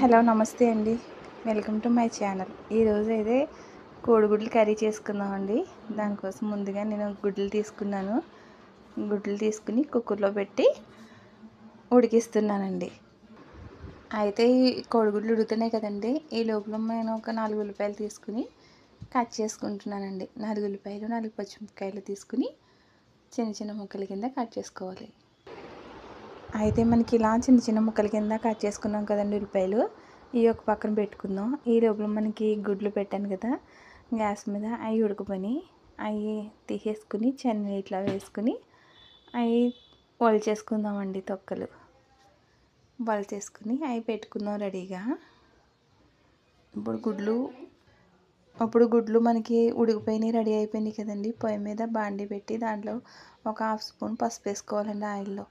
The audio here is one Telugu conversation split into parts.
హలో నమస్తే అండి. Welcome to my channel. ఈరోజు అయితే కోడిగుడ్లు కర్రీ చేసుకుందామండి దానికోసం ముందుగా నేను గుడ్లు తీసుకున్నాను. గుడ్లు తీసుకుని కుక్కర్లో పెట్టి ఉడికిస్తున్నానండి. అయితే ఈ కోడిగుడ్లు ఉడుకుతున్నాయి కదండి. ఈ లోపల నేను ఒక నాలుగు ఉల్లిపాయలు తీసుకుని కట్ చేసుకుంటున్నానండి. నాలుగు ఉల్లిపాయలు నాలుగు పచ్చిమిరపకాయలు తీసుకుని చిన్న చిన్న ముక్కల కింద కట్ చేసుకోవాలి. అయితే మనకి ఇలా చిన్న చిన్న ముక్కల కింద కట్ చేసుకున్నాం కదండి ఉల్లిపాయలు. ఈ ఒక పక్కన పెట్టుకుందాం. ఈ లోపల మనకి గుడ్లు పెట్టాను కదా గ్యాస్ మీద అవి ఉడకపోయి అవి తీసేసుకుని చెన్న ఇట్లా వేసుకుని అవి చేసుకుందామండి తొక్కలు. చేసుకుని అవి పెట్టుకుందాం రెడీగా. ఇప్పుడు గుడ్లు అప్పుడు గుడ్లు మనకి ఉడికిపోయినాయి రెడీ అయిపోయినాయి కదండి. పొయ్యి మీద బాండి పెట్టి దాంట్లో ఒక హాఫ్ స్పూన్ పసుపు వేసుకోవాలండి ఆయిల్లో.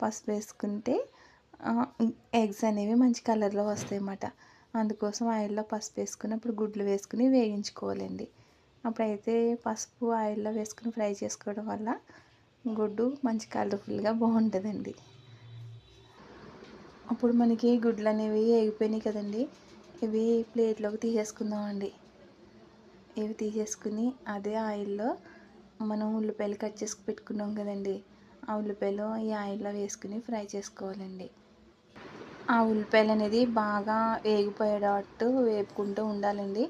పసుపు వేసుకుంటే ఎగ్స్ అనేవి మంచి కలర్లో వస్తాయి అన్నమాట అందుకోసం ఆయిల్లో పసుపు వేసుకుని అప్పుడు గుడ్లు వేసుకుని వేయించుకోవాలండి. అప్పుడైతే పసుపు ఆయిల్లో వేసుకుని ఫ్రై చేసుకోవడం వల్ల గుడ్డు మంచి కలర్ఫుల్గా బాగుంటుందండి. అప్పుడు మనకి గుడ్లు అనేవి వేగిపోయినాయి కదండి. ఇవి ప్లేట్లోకి తీసేసుకుందామండి. ఇవి తీసేసుకుని అదే ఆయిల్లో మనం ఉల్లిపాయలు కట్ చేసుకు పెట్టుకున్నాం కదండి. ఆ ఉల్లిపాయలు ఈ ఆయిల్లో వేసుకుని ఫ్రై చేసుకోవాలండి. ఆ ఉల్లిపాయలు అనేది బాగా వేగిపోయేటట్టు వేపుకుంటూ ఉండాలండి.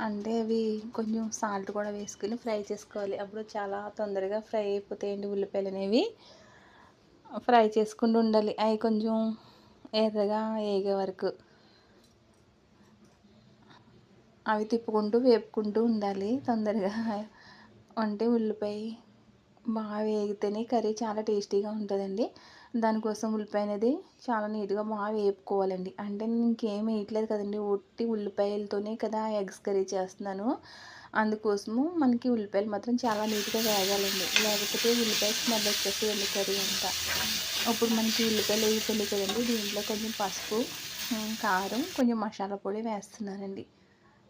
అంటే అవి కొంచెం సాల్ట్ కూడా వేసుకుని ఫ్రై చేసుకోవాలి. అప్పుడు చాలా తొందరగా ఫ్రై అయిపోతాయండి ఉల్లిపాయలు అనేవి. ఫ్రై చేసుకుంటూ ఉండాలి. అవి కొంచెం ఎర్రగా వేగే వరకు. అవి తిప్పుకుంటూ వేపుకుంటూ ఉండాలి. తొందరగా. అంటే ఉల్లిపాయ బాగా వేగితేనే కర్రీ చాలా టేస్టీగా ఉంటుందండి. దానికోసం ఉల్లిపాయ అనేది చాలా నీట్గా బాగా వేపుకోవాలండి. అంటే నేను ఇంకేం వేయట్లేదు కదండి ఒట్టి ఉల్లిపాయలతోనే కదా ఎగ్స్ కర్రీ చేస్తున్నాను. అందుకోసము మనకి ఉల్లిపాయలు మాత్రం చాలా నీట్గా వేగాలండి. లేకపోతే ఉల్లిపాయ స్మెల్ వచ్చేస్తుందండి కర్రీ అంతా. అప్పుడు మనకి ఉల్లిపాయలు వేగిపోయింది కదండి. దీంట్లో కొంచెం పసుపు కారం కొంచెం మసాలా పొడి వేస్తున్నానండి.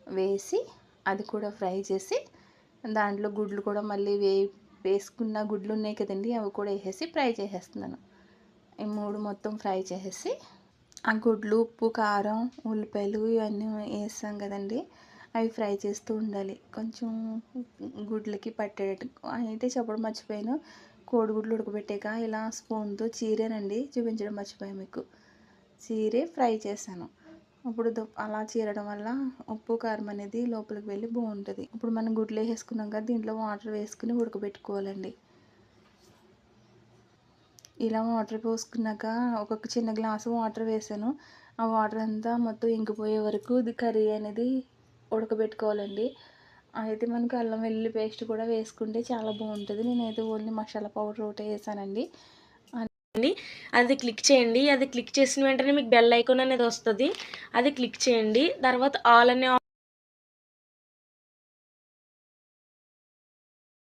వేసి అది కూడా ఫ్రై చేసి దాంట్లో గుడ్లు కూడా మళ్ళీ వే వేసుకున్న గుడ్లు ఉన్నాయి కదండి అవి కూడా వేసేసి ఫ్రై చేసేస్తున్నాను. ఈ మూడు మొత్తం ఫ్రై చేసేసి ఆ గుడ్లు ఉప్పు కారం ఉల్లిపాయలు ఇవన్నీ వేస్తాం కదండి. అవి ఫ్రై చేస్తూ ఉండాలి. కొంచెం గుడ్లకి పట్టేటట్టు. అయితే చెప్పడం మర్చిపోయాను. కోడిగుడ్లు ఉడకబెట్టాక ఇలా స్పూన్తో చీరేనండి. చూపించడం మర్చిపోయాను మీకు. చీరే ఫ్రై చేశాను. ఇప్పుడు అలా చీరడం వల్ల ఉప్పు కారం అనేది లోపలికి వెళ్ళి బాగుంటుంది. ఇప్పుడు మనం గుడ్లు వేసుకున్నాం కదా దీంట్లో వాటర్ వేసుకుని ఉడకబెట్టుకోవాలండి. ఇలా వాటర్ పోసుకున్నాక ఒక్కొక్క చిన్న గ్లాసు వాటర్ వేసాను. ఆ వాటర్ అంతా మొత్తం ఇంకిపోయే వరకు ఇది కర్రీ అనేది ఉడకబెట్టుకోవాలండి. అయితే మనకు అల్లం వెల్లుల్లి పేస్ట్ కూడా వేసుకుంటే చాలా బాగుంటుంది. నేనైతే ఓన్లీ మసాలా పౌడర్ ఒకటే వేసానండి. అది క్లిక్ చేయండి. అది క్లిక్ చేసిన వెంటనే మీకు బెల్ ఐకాన్ అనేది వస్తుంది. అది క్లిక్ చేయండి. తర్వాత ఆల్ అనే